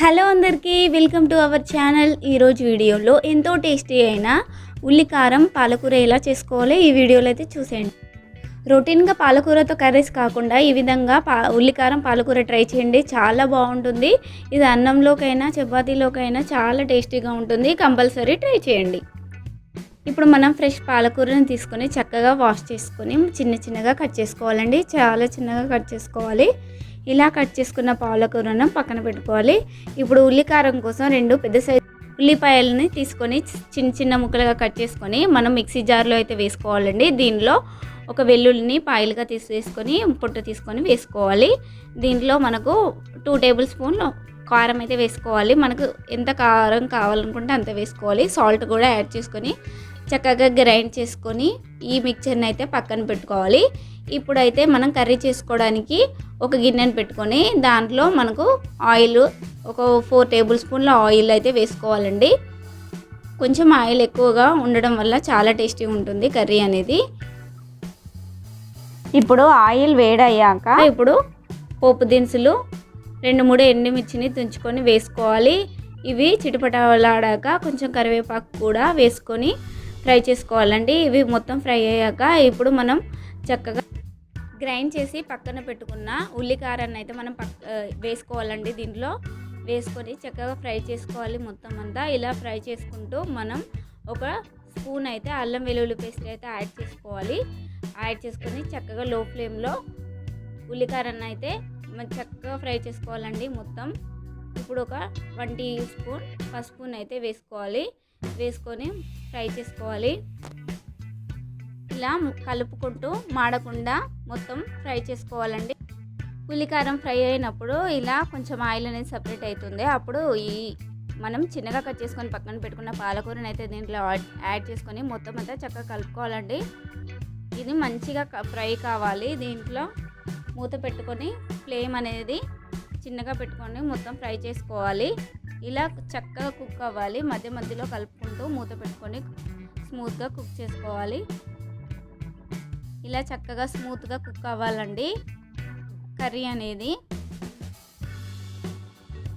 Hello అందరికీ welcome to our channel. ఈరోజు వీడియోలో ఎంతో టేస్టీ అయిన ఉల్లికారం పాలకూర ఎలా చేసుకోవాలో ఈ వీడియోలో అయితే చూసేయండి. రొటీన్గా పాలకూరతో కర్రీస్ కాకుండా ఈ విధంగా పా ఉల్లికారం పాలకూర ట్రై చేయండి. చాలా బాగుంటుంది. ఇది అన్నంలోకైనా చపాతీలోకైనా చాలా టేస్టీగా ఉంటుంది. కంపల్సరీ ట్రై చేయండి. ఇప్పుడు మనం ఫ్రెష్ పాలకూరని తీసుకొని చక్కగా వాష్ చేసుకొని చిన్న చిన్నగా కట్ చేసుకోవాలండి. చాలా చిన్నగా కట్ చేసుకోవాలి. ఇలా కట్ చేసుకున్న పాలకూరను పక్కన పెట్టుకోవాలి. ఇప్పుడు ఉల్లికారం కోసం రెండు పెద్ద సైజు ఉల్లిపాయలని తీసుకొని చిన్న చిన్న ముక్కలుగా కట్ చేసుకొని మనం మిక్సీ జార్లో అయితే వేసుకోవాలండి. దీనిలో ఒక వెల్లుల్లిని పాయలుగా తీసేసుకొని పొట్టు తీసుకొని వేసుకోవాలి. దీంట్లో మనకు టూ టేబుల్ స్పూన్ కారం అయితే వేసుకోవాలి. మనకు ఎంత కారం కావాలనుకుంటే అంత వేసుకోవాలి. సాల్ట్ కూడా యాడ్ చేసుకొని చక్కగా గ్రైండ్ చేసుకొని ఈ మిక్చర్ని అయితే పక్కన పెట్టుకోవాలి. ఇప్పుడైతే మనం కర్రీ చేసుకోవడానికి ఒక గిన్నెను పెట్టుకొని దాంట్లో మనకు ఆయిల్ ఒక ఫోర్ టేబుల్ స్పూన్ల ఆయిల్ అయితే వేసుకోవాలండి. కొంచెం ఆయిల్ ఎక్కువగా ఉండడం వల్ల చాలా టేస్టీ ఉంటుంది కర్రీ అనేది. ఇప్పుడు ఆయిల్ వేడయ్యాక ఇప్పుడు పోపు దినుసులు రెండు మూడు ఎండుమిర్చిని తుంచుకొని వేసుకోవాలి. ఇవి చిటపటలాడాక కొంచెం కరివేపాకు కూడా వేసుకొని ఫ్రై చేసుకోవాలండి. ఇవి మొత్తం ఫ్రై అయ్యాక ఇప్పుడు మనం చక్కగా గ్రైండ్ చేసి పక్కన పెట్టుకున్న ఉల్లికారాన్ని అయితే మనం పక్క వేసుకోవాలండి దీంట్లో. వేసుకొని చక్కగా ఫ్రై చేసుకోవాలి మొత్తం అంతా. ఇలా ఫ్రై చేసుకుంటూ మనం ఒక స్పూన్ అయితే అల్లం వెల్లుల్లి పేస్ట్ అయితే యాడ్ చేసుకోవాలి. యాడ్ చేసుకొని చక్కగా లో ఫ్లేమ్లో ఉల్లికారాన్ని అయితే మనం చక్కగా ఫ్రై చేసుకోవాలండి మొత్తం. ఇప్పుడు ఒక వన్ టీ స్పూన్ పసుపుని అయితే వేసుకోవాలి. వేసుకొని ఫ్రై చేసుకోవాలి. ఇలా కలుపుకుంటూ మాడకుండా మొత్తం ఫ్రై చేసుకోవాలండి. ఉల్లికారం ఫ్రై అయినప్పుడు ఇలా కొంచెం ఆయిల్ అనేది సపరేట్ అవుతుంది అప్పుడు ఈ మనం చిన్నగా కట్ చేసుకొని పక్కన పెట్టుకున్న పాలకూరని అయితే దీంట్లో యాడ్ చేసుకొని మొత్తం అంతా చక్కగా కలుపుకోవాలండి. ఇది మంచిగా ఫ్రై కావాలి. దీంట్లో మూత పెట్టుకొని ఫ్లేమ్ అనేది చిన్నగా పెట్టుకొని మొత్తం ఫ్రై చేసుకోవాలి. ఇలా చక్కగా కుక్ అవ్వాలి. మధ్య మధ్యలో కలుపుకుంటూ మూత పెట్టుకొని స్మూత్గా కుక్ చేసుకోవాలి. ఇలా చక్కగా స్మూత్గా కుక్ అవ్వాలండి. కర్రీ అనేది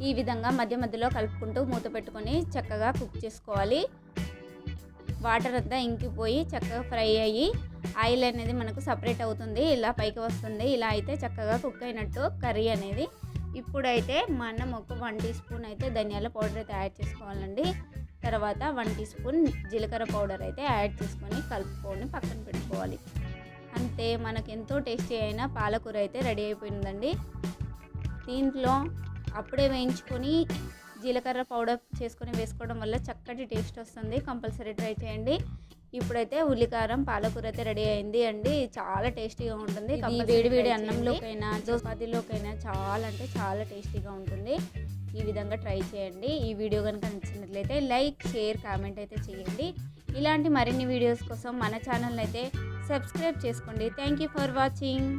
ఈ విధంగా మధ్య మధ్యలో కలుపుకుంటూ మూత పెట్టుకొని చక్కగా కుక్ చేసుకోవాలి. వాటర్ అంతా ఇంకిపోయి చక్కగా ఫ్రై అయ్యి ఆయిల్ అనేది మనకు సపరేట్ అవుతుంది. ఇలా పైకి వస్తుంది. ఇలా అయితే చక్కగా కుక్ అయినట్టు కర్రీ అనేది. ఇప్పుడైతే మనం ఒక వన్ టీ స్పూన్ అయితే ధనియాల పౌడర్ అయితే యాడ్ చేసుకోవాలండి. తర్వాత వన్ టీ స్పూన్ జీలకర్ర పౌడర్ అయితే యాడ్ చేసుకొని కలుపుకొని పక్కన పెట్టుకోవాలి. అంతే మనకు ఎంతో టేస్టీ అయిన పాలకూర అయితే రెడీ అయిపోయిందండి. దీంట్లో అప్పుడే వేయించుకొని జీలకర్ర పౌడర్ చేసుకొని వేసుకోవడం వల్ల చక్కటి టేస్ట్ వస్తుంది. కంపల్సరీ ట్రై చేయండి. ఇప్పుడైతే ఉల్లికారం పాలకూర అయితే రెడీ అయింది అండి. చాలా టేస్టీగా ఉంటుంది. వేడి వేడి అన్నంలోకైనా చపాతీలోకైనా చాలా అంటే చాలా టేస్టీగా ఉంటుంది. ఈ విధంగా ట్రై చేయండి. ఈ వీడియో కనుక నచ్చినట్లయితే లైక్ షేర్ కామెంట్ అయితే చేయండి. ఇలాంటి మరిన్ని వీడియోస్ కోసం మన ఛానల్ అయితే సబ్స్క్రైబ్ చేసుకోండి. Thank you for watching